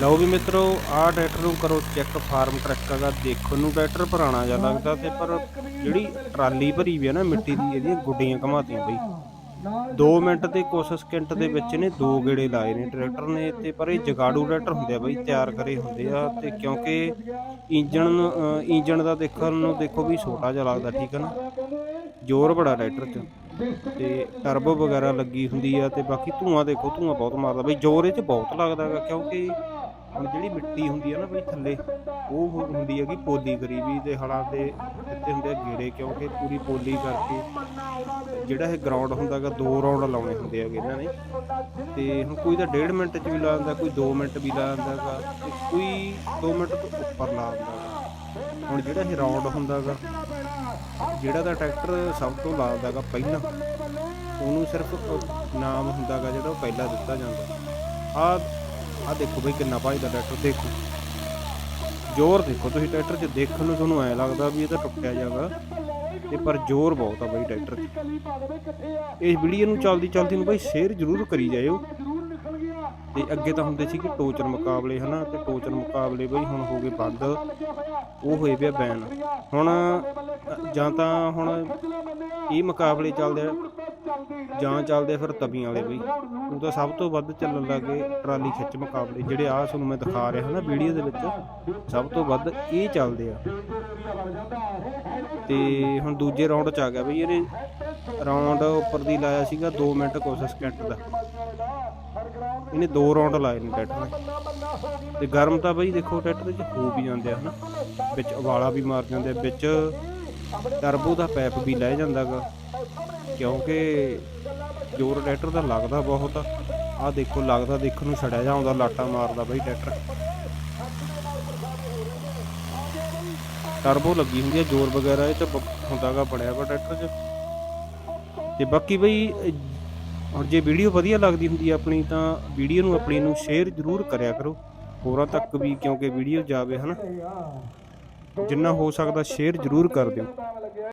ਲਓ ਵੀ ਮਿੱਤਰੋ, ਆਹ ਟਰੈਕਟਰ ਨੂੰ ਕਰੋ ਚੈੱਕ ਫਾਰਮ ਟਰੱਕ ਦਾ ਦੇਖਣ ਨੂੰ ਟਰੈਕਟਰ ਪੁਰਾਣਾ ਜਿਹਾ ਲੱਗਦਾ ਤੇ ਪਰ ਜਿਹੜੀ ਟਰਾਲੀ ਭਰੀ ਵੀ ਆ ਨਾ ਮਿੱਟੀ ਦੀ, ਇਹਦੀਆਂ ਗੁੱਡੀਆਂ ਘਮਾਤੀਆਂ ਬਈ। 2 ਮਿੰਟ ਤੇ ਕੁਛ ਸਕਿੰਟ ਦੇ ਵਿੱਚ ਨੇ ਦੋ ਗੇੜੇ ਲਾਏ ਨੇ ਟਰੈਕਟਰ ਨੇ ਤੇ ਪਰ ਇਹ ਜਗਾੜੂ ਟਰੈਕਟਰ ਹੁੰਦੇ ਆ ਬਈ, ਤਿਆਰ ਕਰੇ ਹੁੰਦੇ ਆ ਤੇ ਕਿਉਂਕਿ ਇੰਜਣ ਨੂੰ- ਇੰਜਣ ਦਾ ਦੇਖਣ ਨੂੰ ਦੇਖੋ ਵੀ ਛੋਟਾ ਜਿਹਾ ਲੱਗਦਾ, ਠੀਕ ਹੈ ਨਾ? ਜ਼ੋਰ ਬੜਾ ਟਰੈਕਟਰ 'ਚ। ਤੇ ਟਰਬੋ ਵਗੈਰਾ ਲੱਗੀ ਹੁੰਦੀ ਆ ਤੇ ਬਾਕੀ ਧੂਆਂ ਦੇਖੋ, ਧੂਆਂ ਬਹੁਤ ਮਾਰਦਾ ਬਈ, ਜ਼ੋਰ ਇਹ 'ਚ ਬਹੁਤ ਲੱਗਦਾ ਗਾ ਕਿਉਂਕਿ ਹੁਣ ਜਿਹੜੀ ਮਿੱਟੀ ਹੁੰਦੀ ਆ ਨਾ ਬਈ ਥੱਲੇ, ਉਹ ਹੁੰਦੀ ਹੈਗੀ ਪੋਲੀ ਕਰੀ ਵੀ ਤੇ ਹਲਾਂ ਦੇ ਦਿੱਤੇ ਹੁੰਦੇ ਆ ਗੇੜੇ ਕਿਉਂਕਿ ਪੂਰੀ ਪੋਲੀ ਕਰਕੇ ਜਿਹੜਾ ਇਹ ਗਰਾਊਂਡ ਹੁੰਦਾਗਾ ਦੋ ਰਾਉਂਡ ਲਾਉਣੇ ਹੁੰਦੇ ਹੈਗੇ ਇਹਨਾਂ ਨੇ। ਤੇ ਹੁਣ ਕੋਈ ਤਾਂ 1.5 ਮਿੰਟ 'ਚ ਵੀ ਲਾ ਦਿੰਦਾ, ਕੋਈ 2 ਮਿੰਟ ਵੀ ਲਾ ਦਿੰਦਾਗਾ ਤੇ ਕੋਈ 2 ਮਿੰਟ ਤੋਂ ਉੱਪਰ ਲਾ ਦਿੰਦਾਗਾ ਹੁਣ ਜਿਹੜਾ ਇਹ ਰਾਉਂਡ ਹੁੰਦਾਗਾ ਜਿਹੜਾ ਦਾ ਟਰੈਕਟਰ ਸਭ ਤੋਂ ਲਾ ਲਾਉਂਦਾਗਾ ਪਹਿਲਾਂ, ਉਹਨੂੰ ਸਿਰਫ ਉਹ ਨਾਮ ਹੁੰਦਾਗਾ ਜਿਹੜਾ ਉਹ ਪਹਿਲਾਂ ਦਿੱਤਾ ਜਾਂਦਾ। ਆ ਆ ਦੇਖੋ ਬਈ ਕਿੰਨਾ ਭਜਦਾ ਟਰੈਕਟਰ ਦੇਖੋ। ਜ਼ੋਰ ਦੇਖੋ ਤੁਸੀਂ ਟਰੈਕਟਰ 'ਚ ਦੇਖਣ ਨੂੰ ਤੁਹਾਨੂੰ ਐ ਲੱਗਦਾ ਵੀ ਇਹ ਤਾਂ ਟੁੱਟਿਆ ਜਾਗਾ। ਤੇ ਪਰ ਜ਼ੋਰ ਬਹੁਤ ਆ ਬਈ ਟਰੈਕਟਰ 'ਚ। ਇਸ ਵੀਡੀਓ ਨੂੰ ਚੱਲਦੀ ਚੱਲਦੀ ਨੂੰ ਬਈ ਸ਼ੇਅਰ ਜ਼ਰੂਰ ਕਰੀ ਜਾਇਓ। ਤੇ ਅੱਗੇ ਤਾਂ ਹੁੰਦੇ ਸੀ ਕਿ ਟੋਚਰ ਮੁਕਾਬਲੇ, ਹਨਾ? ਤੇ ਟੋਚਰ ਮੁਕਾਬਲੇ ਬਈ ਹੁਣ ਹੋ ਗਏ ਬੰਦ। ਉਹ ਹੋਏ ਪਿਆ ਬੈਨ ਹੁਣ ਜਾਂ ਤਾਂ ਹੁਣ ਇਹ ਮੁਕਾਬਲੇ ਚੱਲਦੇ ਆ। ਜਾਂ ਚੱਲਦੇ ਫਿਰ ਤਵੀਆਂ ਵਾਲੇ ਬਈ ਉਹ ਤਾਂ ਸਭ ਤੋਂ ਵੱਧ ਚੱਲਣ ਲੱਗੇ ਟਰਾਲੀ ਖਿੱਚ ਮੁਕਾਬਲੇ। ਜਿਹੜੇ ਆ ਤੁਹਾਨੂੰ ਮੈਂ ਦਿਖਾ ਰਿਹਾ ਹਾਂ ਨਾ ਵੀਡੀਓ ਦੇ ਵਿੱਚ ਸਭ ਤੋਂ ਵੱਧ ਇਹ ਚੱਲਦੇ ਆ। ਤੇ ਹੁਣ ਦੂਜੇ ਰਾਉਂਡ ਚ ਆ ਗਿਆ ਬਈ ਇਹਨੇ। ਰਾਉਂਡ ਉੱਪਰ ਦੀ ਲਾਇਆ ਸੀਗਾ 2 ਮਿੰਟ ਕੁਛ ਸਕਿੰਟ ਦਾ। ਇਹਨੇ ਦੋ ਰਾਉਂਡ ਲਾਏ ਨੇ ਨੇ। ਤੇ ਗਰਮ ਤਾਂ ਬਈ ਦੇਖੋ ਟਰੈਕਟਰ 'ਚ ਹੋ ਵੀ ਜਾਂਦੇ ਆ ਹਨਾ। ਵਿੱਚ ਉਬਾਲਾ ਵੀ ਮਾਰ ਜਾਂਦੇ ਆ। ਵਿੱਚ ਟਰਬੋ ਦਾ ਪੈਪ ਵੀ ਲੈ ਜਾਂਦਾਗਾ। ਕਿਉਂਕਿ ਜੋਰ ਟਰੈਕਟਰ ਦਾ ਲੱਗਦਾ ਬਹੁਤ ਆ ਆਹ ਦੇਖੋ ਲੱਗਦਾ ਦੇਖਣ ਨੂੰ ਛੜਿਆ ਜਾਂਦਾ ਲਾਟਾ ਮਾਰਦਾ ਬਈ ਟਰੈਕਟਰ। ਟਰਬੋ ਲੱਗੀ ਹੁੰਦੀ ਹੈ ਜ਼ੋਰ ਵਗੈਰਾ ਇਹ ਚ ਬ- ਹੁੰਦਾਗਾ ਬਣਿਆ ਵਾ ਟਰੈਕਟਰ 'ਚ। ਤੇ ਬਾਕੀ ਬਈ ਅਹ, ਜੇ ਵੀਡੀਓ ਵਧੀਆ ਲੱਗਦੀ ਹੁੰਦੀ ਹੈ ਆਪਣੀ ਤਾਂ ਵੀਡੀਓ ਨੂੰ ਆਪਣੀ ਨੂੰ ਸ਼ੇਅਰ ਜ਼ਰੂਰ ਕਰਿਆ ਕਰੋ। ਹੋਰਾਂ ਤੱਕ ਵੀ ਕਿਉਂਕਿ ਵੀਡੀਓ ਜਾਵੇ ਹਨਾ? ਜਿੰਨਾ ਹੋ ਸਕਦਾ ਸ਼ੇਅਰ ਜ਼ਰੂਰ ਕਰ ਦਿਓ।